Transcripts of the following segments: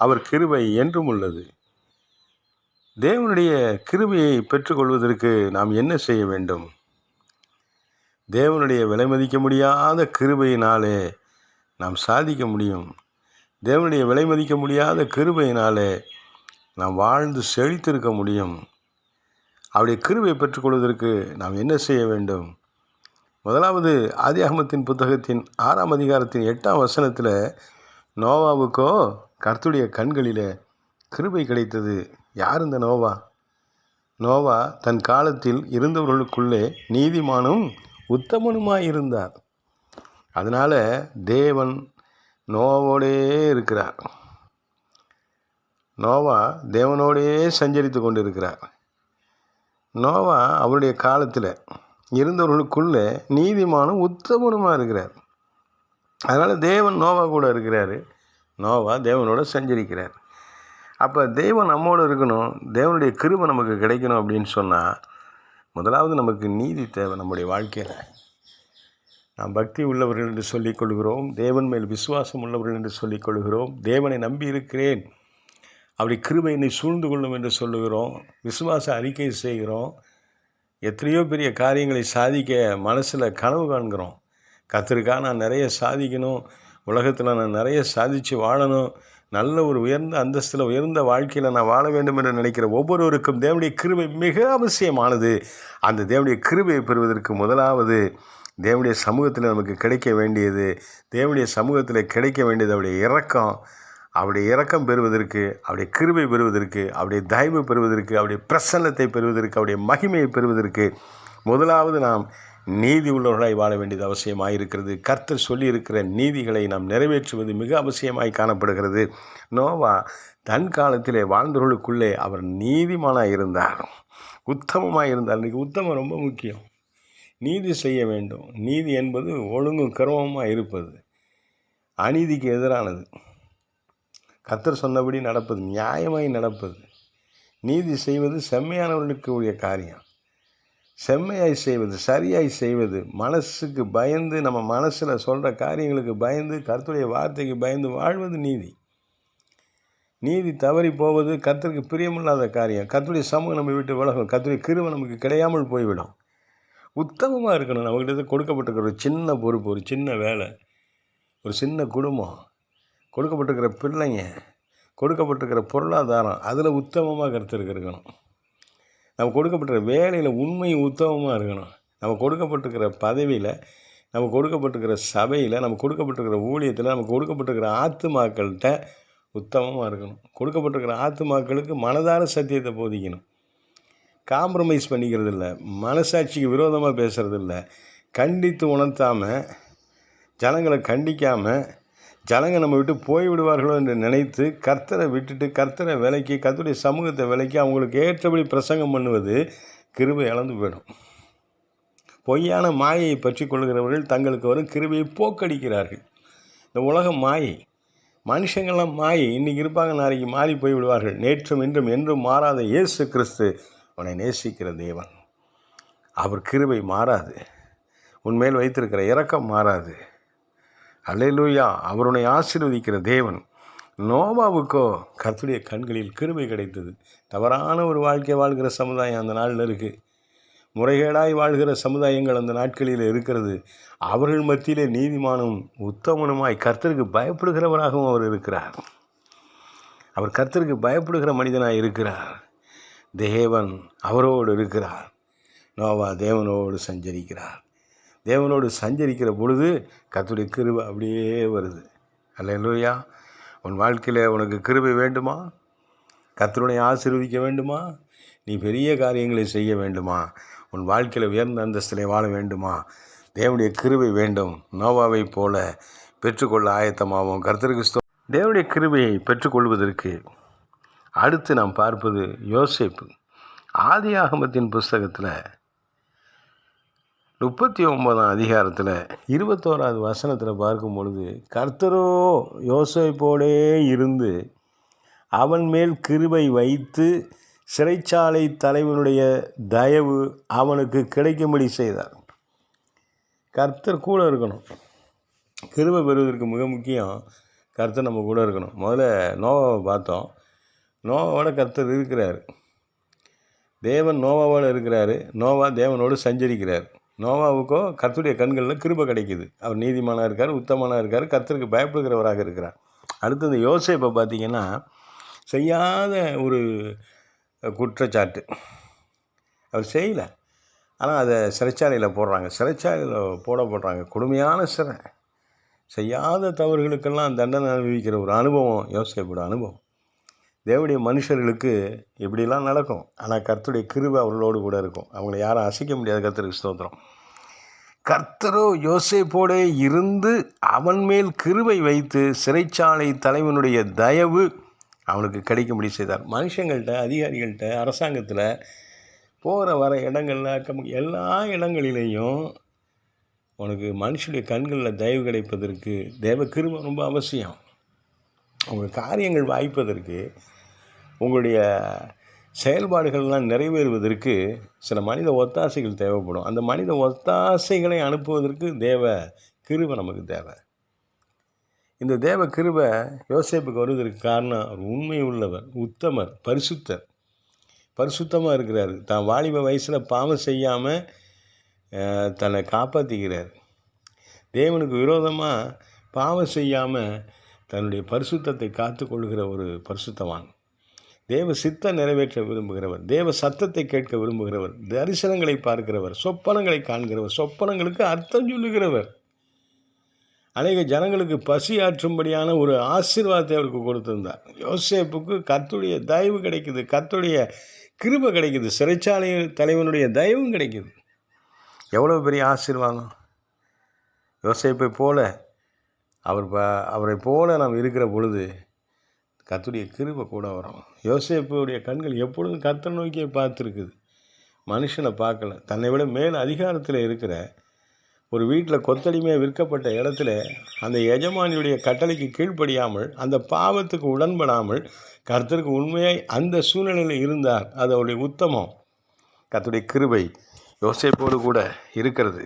அவர் கிருபை என்றும் உள்ளது. தேவனுடைய கிருபையை பெற்றுக்கொள்வதற்கு நாம் என்ன செய்ய வேண்டும்? தேவனுடைய விலை மதிக்க முடியாத கிருபையினாலே நாம் சாதிக்க முடியும். தேவனுடைய விலை மதிக்க முடியாத கிருபையினாலே நாம் வாழ்ந்து செழித்திருக்க முடியும். அவருடைய கிருபையை பெற்றுக்கொள்வதற்கு நாம் என்ன செய்ய வேண்டும்? முதலாவது ஆதியாகமத்தின் புத்தகத்தின் ஆறாம் அதிகாரத்தின் எட்டாம் வசனத்தில் நோவாவுக்கோ கர்த்துடைய கண்களில் கிருபை கிடைத்தது. யார் இந்த நோவா? நோவா தன் காலத்தில் இருந்தவர்களுக்குள்ளே நீதிமானும் உத்தமனுமாய் இருந்தார். அதனால் தேவன் நோவோடே இருக்கிறார். நோவா தேவனோடே சஞ்சரித்து கொண்டிருக்கிறார். நோவா அவருடைய காலத்தில் இருந்தவர்களுக்குள்ளே நீதிமானும் உத்தமனுமாக இருக்கிறார். அதனால் தேவன் நோவா கூட இருக்கிறாரு. நோவா தேவனோட செஞ்சிருக்கிறார். அப்போ தெய்வம் நம்மோடு இருக்கணும் தேவனுடைய கிருபை நமக்கு கிடைக்கணும் அப்படின்னு சொன்னால் முதலாவது நமக்கு நீதி தேவை நம்முடைய வாழ்க்கையில். நாம் பக்தி உள்ளவர்கள் என்று சொல்லிக் கொள்கிறோம் தேவன் மேல் விசுவாசம் உள்ளவர்கள் என்று சொல்லிக் கொள்கிறோம் தேவனை நம்பி இருக்கிறேன் அப்படி கிருபை என்னை சூழ்ந்து கொள்ளும் என்று சொல்லுகிறோம் விசுவாச அறிக்கை செய்கிறோம் எத்தனையோ பெரிய காரியங்களை சாதிக்க மனசில் கனவு காண்கிறோம். கத்திருக்கா நான் நிறைய சாதிக்கணும் உலகத்தில் நான் நிறைய சாதித்து வாழணும். நல்ல ஒரு உயர்ந்த அந்தஸ்தில் உயர்ந்த வாழ்க்கையில் நான் வாழ வேண்டும் என்று நினைக்கிற ஒவ்வொருவருக்கும் தேவனுடைய கிருபை மிக அவசியமானது. அந்த தேவனுடைய கிருபையை பெறுவதற்கு முதலாவது தேவனுடைய சமூகத்தில் நமக்கு கிடைக்க வேண்டியது. தேவனுடைய சமூகத்தில் கிடைக்க வேண்டியது அவருடைய இறக்கம் அவருடைய இறக்கம் பெறுவதற்கு அவருடைய கிருபை பெறுவதற்கு அவருடைய தயவு பெறுவதற்கு அவருடைய பிரசன்னத்தை பெறுவதற்கு அவருடைய மகிமையை பெறுவதற்கு முதலாவது நாம் நீதி உள்ளவர்களாய் வாழ வேண்டியது அவசியமாக இருக்கிறது கர்த்தர் சொல்லியிருக்கிற நீதிகளை நாம் நிறைவேற்றுவது மிக அவசியமாய் காணப்படுகிறது. நோவா தன் காலத்திலே வாழ்ந்தவர்களுக்குள்ளே அவர் நீதிமானாக இருந்தார். உத்தமமாக இருந்தார். இன்றைக்கு உத்தமம் ரொம்ப முக்கியம். நீதி செய்ய வேண்டும். நீதி என்பது ஒழுங்கும் கருமமாக இருப்பது. அநீதிக்கு எதிரானது. கத்தர் சொன்னபடி நடப்பது நியாயமாய் நடப்பது. நீதி செய்வது செம்மையானவர்களுக்கு உரிய காரியம். செம்மையாய் செய்வது சரியாய் செய்வது மனசுக்கு பயந்து நம்ம மனசில் சொல்கிற காரியங்களுக்கு பயந்து கருத்துடைய வார்த்தைக்கு பயந்து வாழ்வது நீதி. நீதி தவறி போவது கத்திற்கு பிரியமில்லாத காரியம். கத்துடைய சமூகம் நம்ம விட்டு விலகும். கத்துடைய கிருவை நமக்கு கிடையாமல் போய்விடும். உத்தமமாக இருக்கணும். நம்மகிட்ட கொடுக்கப்பட்டிருக்கிற ஒரு சின்ன பொறுப்பு ஒரு சின்ன வேலை ஒரு சின்ன குடும்பம் கொடுக்கப்பட்டிருக்கிற பிள்ளைங்க கொடுக்கப்பட்டிருக்கிற பொருளாதாரம் அதில் உத்தமமாக கருத்து இருக்கணும். நம்ம கொடுக்கப்பட்டிருக்கிற வேலையில் உண்மையும் உத்தமமாக இருக்கணும். நம்ம கொடுக்கப்பட்டிருக்கிற பதவியில் நம்ம கொடுக்கப்பட்டிருக்கிற சபையில் நம்ம கொடுக்கப்பட்டிருக்கிற ஊழியத்தில் நம்ம கொடுக்கப்பட்டிருக்கிற ஆத்துமாக்கள்கிட்ட உத்தமமாக இருக்கணும். கொடுக்கப்பட்டிருக்கிற ஆத்துமாக்களுக்கு மனதார சத்தியத்தை போதிக்கணும். காம்ப்ரமைஸ் பண்ணிக்கிறது இல்லை மனசாட்சிக்கு விரோதமாக பேசுகிறது இல்லை கண்டித்து உணர்த்தாமல் ஜனங்களை கண்டிக்காமல் ஜனங்க நம்ம விட்டு போய் விடுவார்களோ என்று நினைத்து கர்த்தரை விட்டுட்டு கர்த்தரை விலைக்கு கர்த்தருடைய சமூகத்தை விலைக்கு அவங்களுக்கு ஏற்றபடி பிரசங்கம் பண்ணுவது கிருபை இழந்து போயிடும். பொய்யான மாயையை பற்றி கொள்கிறவர்கள் தங்களுக்கு வரும் கிருபையை போக்கடிக்கிறார்கள். இந்த உலகம் மாயை. மனுஷங்கள்லாம் மாயை. இன்றைக்கி இருப்பாங்க நாளைக்கு மாறி போய் விடுவார்கள். நேற்றும் இன்றும் என்றும் மாறாத இயேசு கிறிஸ்து அவனை நேசிக்கிற தேவன். அவர் கிருபை மாறாது. உன்மேல் வைத்திருக்கிற இரக்கம் மாறாது. அலையிலூயா அவருடைய ஆசீர்வதிக்கிற தேவன். நோவாவுக்கோ கர்த்துடைய கண்களில் கிருபை கிடைத்தது. தவறான ஒரு வாழ்க்கை வாழ்கிற சமுதாயம் அந்த நாளில் இருக்குது முறைகேடாய் வாழ்கிற சமுதாயங்கள் அந்த நாட்களில் இருக்கிறது. அவர்கள் மத்தியிலே நீதிமானும் உத்தமனுமாய் கர்த்தருக்கு பயப்படுகிறவராகவும் அவர் இருக்கிறார். அவர் கர்த்தருக்கு பயப்படுகிற மனிதனாக இருக்கிறார். தேவன் அவரோடு இருக்கிறார். நோவா தேவனோடு சஞ்சரிக்கிறார். தேவனோடு சஞ்சரிக்கிற பொழுது கத்துடைய கிருபை அப்படியே வருது. அல்லையா உன் வாழ்க்கையில் உனக்கு கிருபை வேண்டுமா? கர்த்தருடைய ஆசீர்வதிக்க வேண்டுமா? நீ பெரிய காரியங்களை செய்ய வேண்டுமா? உன் வாழ்க்கையில் உயர்ந்த அந்தஸ்திலே வாழ வேண்டுமா? தேவனுடைய கிருபை வேண்டும். நோவாவை போல பெற்றுக்கொள்ள ஆயத்தமாகும் கர்த்தருக்கு ஸ்தோ- தேவனுடைய கிருபையை பெற்றுக்கொள்வதற்கு அடுத்து நாம் பார்ப்பது யோசிப்பு. ஆதி ஆகமத்தின் புஸ்தகத்தில் முப்பத்தி ஒன்பதாம் அதிகாரத்தில் இருபத்தோராது வசனத்தில் பார்க்கும் பொழுது கர்த்தரோ யோசிப்போடே இருந்து அவன் மேல் கிருபை வைத்து சிறைச்சாலை தலைவனுடைய தயவு அவனுக்கு கிடைக்கும்படி செய்தார். கர்த்தர் கூட இருக்கணும். கிருபை பெறுவதற்கு மிக முக்கியம் கர்த்தர் நம்ம கூட இருக்கணும். முதல்ல நோவாவை பார்த்தோம். நோவாவோட கர்த்தர் இருக்கிறார். தேவன் நோவாவோடு இருக்கிறாரு. நோவா தேவனோடு சஞ்சரிக்கிறார். நோவாவுக்கோ கர்த்தருடைய கண்களில் கிருப கிடைக்குது. அவர் நீதிமானாக இருக்கார் உத்தமனாக இருக்கார் கர்த்தருக்கு பயப்படுகிறவராக இருக்கிறார். அடுத்தது யோசேப்பை பார்த்தீங்கன்னா செய்யாத ஒரு குற்றச்சாட்டு. அவர் செய்யலை. ஆனால் அதை சிறைச்சாலையில் போடுறாங்க. சிறைச்சாலையில் போட போடுறாங்க கொடுமையான சிறை. செய்யாத தவறுகளுக்கெல்லாம் தண்டனை அனுபவிக்கிற ஒரு அனுபவம் யோசிக்கப்படும் அனுபவம். தேவனுடைய மனுஷர்களுக்கு இப்படிலாம் நடக்கும்? ஆனால் கர்த்தருடைய கிருபை அவர்களோடு கூட இருக்கும். அவங்கள யாரும் அசைக்க முடியாது. கர்த்தருக்கு ஸ்தோத்திரம். கர்த்தரோ யோசைப்போடே இருந்து அவன் மேல் கிருவை வைத்து சிறைச்சாலை தலைவனுடைய தயவு அவனுக்கு கிடைக்கும்படி செய்தார். மனுஷங்கள்கிட்ட அதிகாரிகள்கிட்ட அரசாங்கத்தில் போகிற வர இடங்களில் அக்கம் எல்லா இடங்களிலேயும் உனக்கு மனுஷனுடைய கண்களில் தயவு கிடைப்பதற்கு தேவ கிருபை ரொம்ப அவசியம். உங்கள் காரியங்கள் வாய்ப்பதற்கு உங்களுடைய செயல்பாடுகள்லாம் நிறைவேறுவதற்கு சில மனித ஒத்தாசைகள் தேவைப்படும். அந்த மனித ஒத்தாசைகளை அனுப்புவதற்கு தேவ கிருவை நமக்கு தேவை. இந்த தேவ கிருபை யோசேப்புக்கு வருவதற்கு காரணம் அவர் உண்மை உள்ளவர் உத்தமர் பரிசுத்தர். பரிசுத்தமாக இருக்கிறார். தான் வாலிப வயசில் பாவம் செய்யாமல் தன்னை காப்பாற்றிக்கிறார் தேவனுக்கு விரோதமாக பாவம் செய்யாமல் தன்னுடைய பரிசுத்தத்தை காத்து கொள்கிற ஒரு பரிசுத்தவான். தேவ சித்த நிறைவேற்ற விரும்புகிறவர் தேவ சத்தத்தை கேட்க விரும்புகிறவர் தரிசனங்களை பார்க்கிறவர் சொப்பனங்களை காண்கிறவர் சொப்பனங்களுக்கு அர்த்தம் சொல்லுகிறவர். அநேக ஜனங்களுக்கு பசி ஆற்றும்படியான ஒரு ஆசீர்வாதத்தை அவருக்கு கொடுத்திருந்தார். யோசேப்புக்கு கத்துடைய தயவு கிடைக்குது கத்துடைய கிருப கிடைக்குது சிறைச்சாலை தலைவனுடைய தயவும் கிடைக்குது. எவ்வளோ பெரிய ஆசீர்வாதம்? யோசேப்பை போல அவர் ப அவரை போல நாம் இருக்கிற பொழுது கத்துடைய கிருபை கூட வரும். யோசேப்புடைய கண்கள் எப்பொழுதும் கத்தை நோக்கியே பார்த்துருக்குது. மனுஷனை பார்க்கல. தன்னை விட மேல் அதிகாரத்தில் இருக்கிற ஒரு வீட்டில் கொத்தடிமையாக விற்கப்பட்ட இடத்துல அந்த எஜமானியுடைய கட்டளைக்கு கீழ்ப்படியாமல் அந்த பாவத்துக்கு உடன்படாமல் கர்த்தருக்கு உண்மையாய் அந்த சூழ்நிலையில் இருந்தார். அது அவருடைய உத்தமம். கர்த்தருடைய கிருபை யோசிப்போடு கூட இருக்கிறது.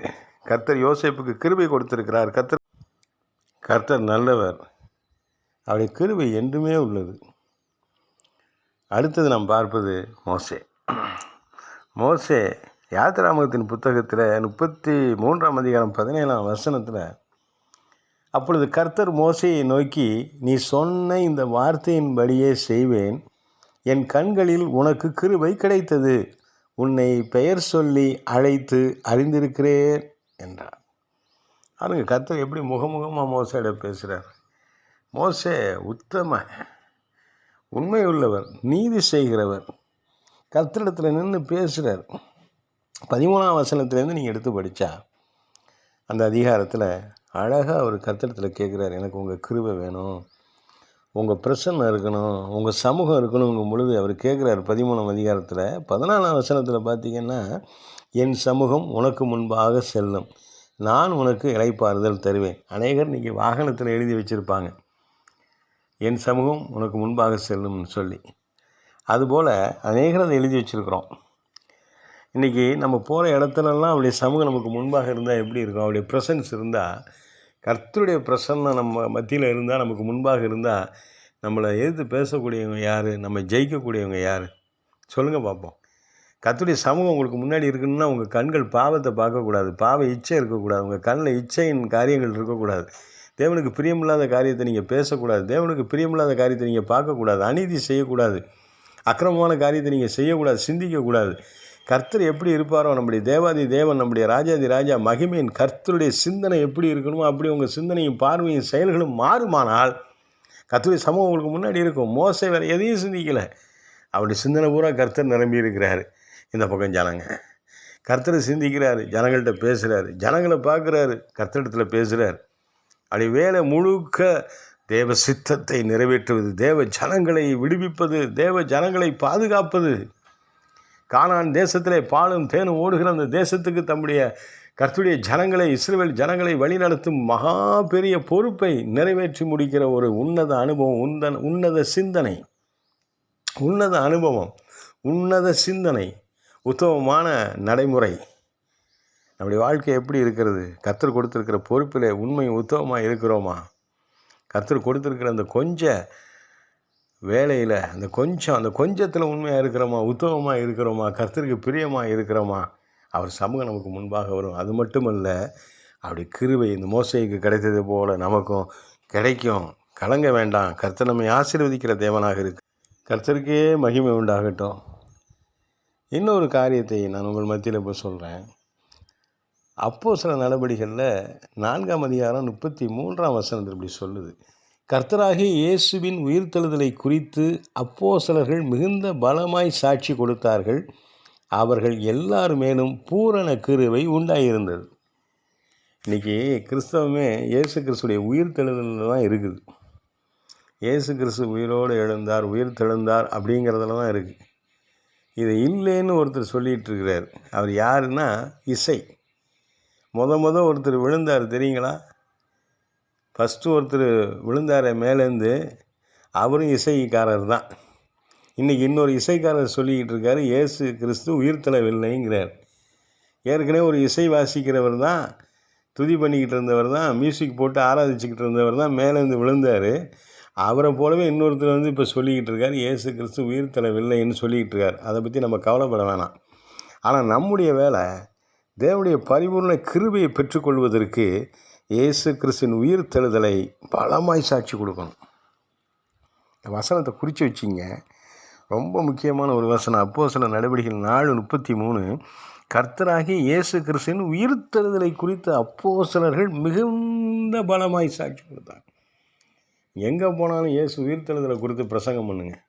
கர்த்தர் யோசிப்புக்கு கிருபை கொடுத்திருக்கிறார். கர்த்தர் கர்த்தர் நல்லவர். அவருடைய கிருவை என்றுமே உள்ளது. அடுத்தது நாம் பார்ப்பது மோசே. மோசே யாத்திராமகத்தின் புத்தகத்தில் முப்பத்தி மூன்றாம் அதிகாரம் பதினேழாம் வசனத்தில் அப்பொழுது கர்த்தர் மோசையை நோக்கி நீ சொன்ன இந்த வார்த்தையின்படியே செய்வேன். என் கண்களில் உனக்கு கிருவை கிடைத்தது. உன்னை பெயர் சொல்லி அழைத்து அறிந்திருக்கிறேன் என்றார். பாருங்க கத்தர் எப்படி முகமுகமாக மோசையிட பேசுகிறார் மோசே உத்தம உண்மை உள்ளவர் நீதி செய்கிறவர். கர்த்தரிடத்தில் நின்று பேசுகிறார் பதிமூணாம் வசனத்துலேருந்து நீங்கள் எடுத்து படித்தா அந்த அதிகாரத்தில் அழகாக அவர் கர்த்தரத்தில் கேட்குறாரு எனக்கு உங்கள் கிருபை வேணும். உங்கள் பிரசன்னம் இருக்கணும். உங்கள் சமூகம் இருக்கணுங்கும் பொழுது அவர் கேட்குறாரு பதிமூணாம் அதிகாரத்தில். பதினாலாம் வசனத்தில் பார்த்தீங்கன்னா என் சமூகம் உனக்கு முன்பாக செல்லும். நான் உனக்கு இலைப்பாறுதல் தருவேன். அநேகர் இன்றைக்கி வாகனத்தில் எழுதி வச்சுருப்பாங்க. என் சமூகம் உனக்கு முன்பாக செல்லும்னு சொல்லி. அதுபோல் அநேகர் அதை எழுதி வச்சுருக்குறோம். இன்றைக்கி நம்ம போகிற இடத்துலலாம் அவருடைய சமூகம் நமக்கு முன்பாக இருந்தால் எப்படி இருக்கும்? அவருடைய ப்ரெசன்ஸ் இருந்தால் கர்த்தருடைய பிரசன்னம் நம்ம மத்தியில் இருந்தால் நமக்கு முன்பாக இருந்தால் நம்மளை எதிர்த்து பேசக்கூடியவங்க யார்? நம்ம ஜெயிக்கக்கூடியவங்க யார்? சொல்லுங்கள் பார்ப்போம் கத்துடைய சமூகம் உங்களுக்கு முன்னாடி இருக்குன்னா உங்கள் கண்கள் பாவத்தை பார்க்கக்கூடாது. பாவ இச்சை இருக்கக்கூடாது. உங்கள் கண்ணில் இச்சையின் காரியங்கள் இருக்கக்கூடாது. தேவனுக்கு பிரியமில்லாத காரியத்தை நீங்கள் பேசக்கூடாது. தேவனுக்கு பிரியமில்லாத காரியத்தை நீங்கள் பார்க்கக்கூடாது. அநீதி செய்யக்கூடாது. அக்கிரமமான காரியத்தை நீங்கள் செய்யக்கூடாது. சிந்திக்கக்கூடாது. கர்த்தர் எப்படி இருப்பாரோ நம்முடைய தேவாதி தேவன் நம்முடைய ராஜாதி ராஜா மகிமையின் கர்த்தருடைய சிந்தனை எப்படி இருக்கணுமோ அப்படி உங்கள் சிந்தனையும் பார்வையும் செயல்களும் மாறுமானால் கர்த்தருடைய சமூகம் உங்களுக்கு முன்னாடி இருக்கும். மோசை வேறு எதையும் சிந்திக்கலை. அவருடைய சிந்தனை பூரா கர்த்தர் நிரம்பி இருக்கிறாரு இந்த பக்கம் ஜனங்க. கர்த்தரை சிந்திக்கிறாரு ஜனங்கள்கிட்ட பேசுகிறாரு ஜனங்களை பார்க்குறாரு கர்த்தரிடத்தில் பேசுகிறார் அப்படி வேலை முழுக்க தேவ சித்தத்தை நிறைவேற்றுவது தேவ ஜனங்களை விடுவிப்பது தேவ ஜனங்களை பாதுகாப்பது. கானான் தேசத்திலே பாலும் தேனும் ஓடுகிற அந்த தேசத்துக்கு தம்முடைய கர்த்துடைய ஜனங்களை இஸ்ரேல் ஜனங்களை வழிநடத்தும் மகா பெரிய பொறுப்பை நிறைவேற்றி முடிக்கிற ஒரு உன்னத அனுபவம் உந்த உன்னத சிந்தனை. உன்னத அனுபவம் உன்னத சிந்தனை. உத்தமமான நடைமுறை. நம்முடைய வாழ்க்கை எப்படி இருக்கிறது? கத்தர் கொடுத்துருக்கிற பொறுப்பில் உண்மை உத்தமமாக இருக்கிறோமா? கத்தர் கொடுத்துருக்கிற அந்த கொஞ்ச வேலையில் அந்த கொஞ்சம் அந்த கொஞ்சத்தில் உண்மையாக இருக்கிறோமா? உத்தமமாக இருக்கிறோமா? கர்த்தருக்கு பிரியமாக இருக்கிறோமா? அவர் சமூகம் நமக்கு முன்பாக வரும். அது மட்டுமல்ல அப்படி கிருவை இந்த மோசைக்கு கிடைத்தது போல் நமக்கும் கிடைக்கும். கலங்க வேண்டாம். கர்த்தர் நம்மை ஆசீர்வதிக்கிற தேவனாக இருக்கு. கர்த்தருக்கே மகிமை உண்டாகட்டும். இன்னொரு காரியத்தை நான் உங்கள் மத்தியில் இப்போ சொல்கிறேன் அப்போ சில நடவடிக்கைகளில் நான்காம் அதிகாரம் முப்பத்தி மூன்றாம் வசனத்தில் இப்படி சொல்லுது. கர்த்தராகி இயேசுவின் உயிர்த்தெழுதலை குறித்து அப்போ சிலர்கள் மிகுந்த பலமாய் சாட்சி கொடுத்தார்கள். அவர்கள் எல்லார் மேலும் பூரண கிருவை உண்டாயிருந்தது. இன்றைக்கி கிறிஸ்தவமே இயேசு கிறிஸ்துடைய உயிர்த்தெழுதலில் தான் இருக்குது. இயேசு கிறிஸ்து உயிரோடு எழுந்தார் உயிர் தெழுந்தார் அப்படிங்கிறதுல தான் இருக்குது இது இல்லைன்னு ஒருத்தர் சொல்லிகிட்டு இருக்கிறார் அவர் யாருன்னா இசை. முத முத ஒருத்தர் விழுந்தார் தெரியுங்களா? ஃபஸ்ட்டு ஒருத்தர் விழுந்தார மேலேருந்து அவரும் இசைக்காரர் தான். இன்றைக்கி இன்னொரு இசைக்காரர் சொல்லிக்கிட்டு இருக்காரு இயேசு கிறிஸ்து உயிர்த்தளவில்லைங்கிறார் ஏற்கனவே ஒரு இசை வாசிக்கிறவர் தான் துதி பண்ணிக்கிட்டு இருந்தவர் தான் மியூசிக் போட்டு ஆராதிச்சுக்கிட்டு இருந்தவர் தான் மேலேருந்து விழுந்தார். அவரை போலவே இன்னொருத்தர் வந்து இப்போ சொல்லிக்கிட்டு இருக்கார். இயேசு கிறிஸ்து உயிர்த்தளவில்லைன்னு சொல்லிக்கிட்டு இருக்கார். அதை பற்றி நம்ம கவலைப்பட வேணாம். ஆனால் நம்முடைய வேலை தேவனுடைய பரிபூர்ண கிருபையை பெற்றுக்கொள்வதற்கு இயேசு கிறிஸ்தின் உயிர் தெழுதலை பலமாய் சாட்சி கொடுக்கணும். வசனத்தை குறித்து வச்சிங்க. ரொம்ப முக்கியமான ஒரு வசனம். அப்போ சில நடவடிக்கைகள் நாலு முப்பத்தி மூணு கர்த்தராகி இயேசு கிறிஸ்தின் உயிர்த்தெழுதலை குறித்து அப்போ சிலர்கள் மிகுந்த பலமாய் சாட்சி கொடுத்தாங்க எங்கே போனாலும் இயேசு உயிர்த்தெழுதலை குறித்து பிரசங்கம் பண்ணுங்கள்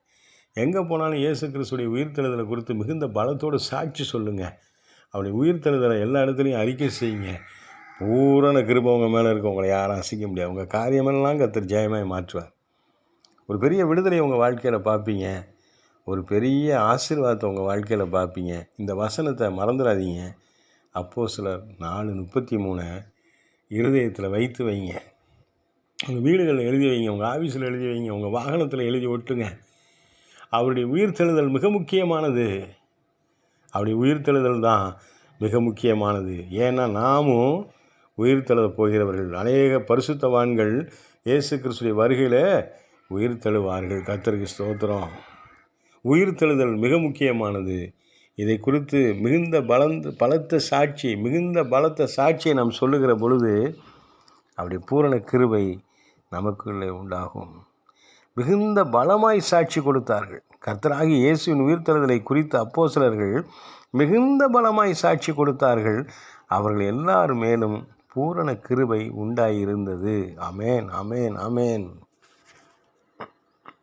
எங்கே போனாலும் இயேசு கிறிஸ்துடைய உயிர்த்தெழுதலை குறித்து மிகுந்த பலத்தோடு சாட்சி சொல்லுங்கள் அப்படி உயிர்த்தெழுதலை எல்லா இடத்துலையும் அறிக்கை செய்யுங்க. பூரண கிருப உங்கள் மேலே இருக்க உங்களை யாரும் அசைக்க முடியாது. உங்கள் காரியமெல்லாம் கத்தர் ஜெயமாய் மாற்றுவார். ஒரு பெரிய விடுதலை உங்கள் வாழ்க்கையில் பார்ப்பீங்க. ஒரு பெரிய ஆசீர்வாதத்தை உங்கள் வாழ்க்கையில் பார்ப்பீங்க. இந்த வசனத்தை மறந்துடாதீங்க. அப்போது சிலர் நாலு முப்பத்தி மூணை இருதயத்தில் வைத்து வைங்க. உங்கள் வீடுகளில் எழுதி வைங்க உங்கள் ஆஃபீஸில் எழுதி வைங்க உங்கள் வாகனத்தில் எழுதி ஒட்டுங்க. அவருடைய உயிர்த்தெழுதல் மிக முக்கியமானது. அவருடைய உயிர்த்தெழுதல் தான் மிக முக்கியமானது. ஏன்னா நாமும் உயிர்த்தெழுத போகிறவர்கள். அநேக பரிசுத்தவான்கள் இயேசு கிறிஸ்துடைய வருகையில் உயிர் தழுவார்கள். கத்தருக்கு ஸ்தோத்திரம். உயிர்த்தெழுதல் மிக முக்கியமானது. இதை குறித்து மிகுந்த பலந்து பலத்த சாட்சி மிகுந்த பலத்த சாட்சியை நாம் சொல்லுகிற பொழுது அப்படி பூரண கிருபை நமக்குள்ளே உண்டாகும். மிகுந்த பலமாய் சாட்சி கொடுத்தார்கள். கர்த்தராகி இயேசுவின் உயிர்த்தெழுதலை குறித்து அப்போ சிலர்கள் மிகுந்த பலமாய் சாட்சி கொடுத்தார்கள். அவர்கள் எல்லார் மேலும் பூரண கிருபை உண்டாயிருந்தது. அமேன் அமேன் அமேன்